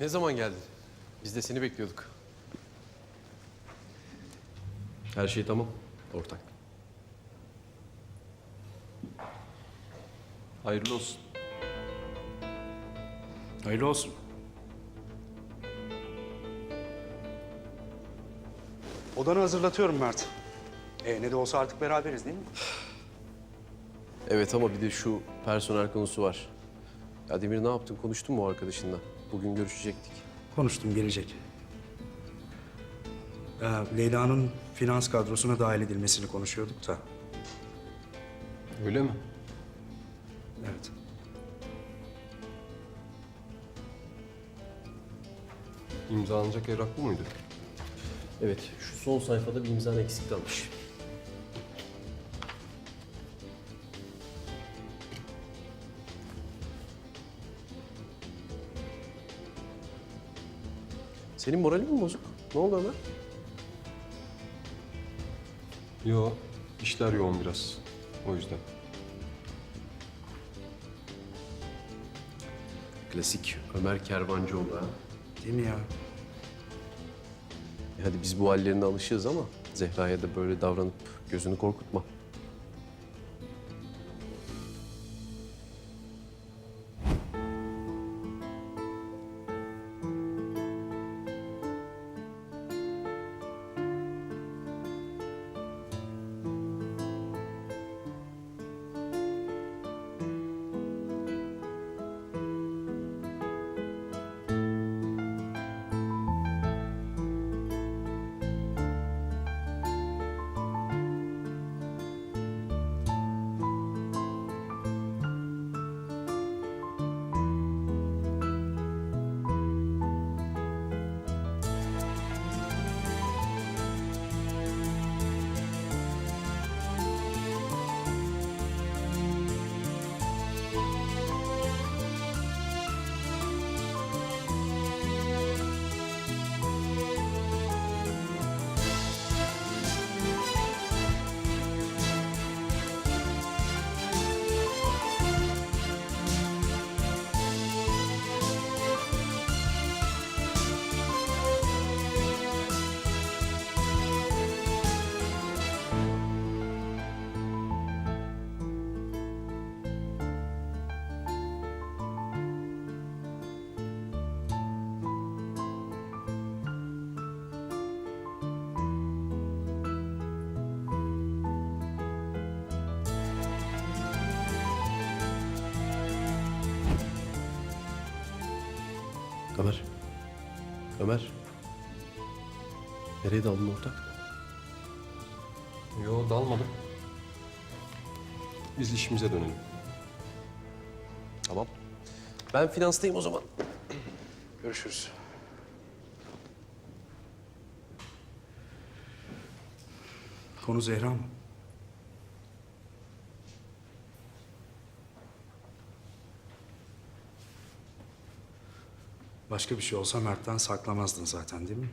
Ne zaman geldin? Biz de seni bekliyorduk. Her şey tamam ortak. Hayırlı olsun. Hayırlı olsun. Odanı hazırlatıyorum Mert. E ne de olsa artık beraberiz değil mi? Evet ama bir de şu personel konusu var. Ya Demir ne yaptın? Konuştun mu o arkadaşınla? Bugün görüşecektik. Konuştum, gelecek. Ee, Leyla'nın finans kadrosuna dahil edilmesini konuşuyorduk da. Öyle mi? Evet. İmzalanacak evrak bu muydu? Evet, şu son sayfada bir imzan eksik kalmış. Senin moralin mi bozuk? Ne oldu Ömer? Yo, işler yoğun biraz. O yüzden. Klasik Ömer Kervancıoğlu ha. Değil mi ya? E Hadi biz bu hallerine alışığız ama Zehra'ya da böyle davranıp gözünü korkutma. Ömer. Ömer. Nereye daldın ortak? Yo, dalmadım. Biz işimize dönelim. Tamam. Ben finanstayım o zaman. Görüşürüz. Konu Zehra mı? Başka bir şey olsa Mert'ten saklamazdın zaten değil mi?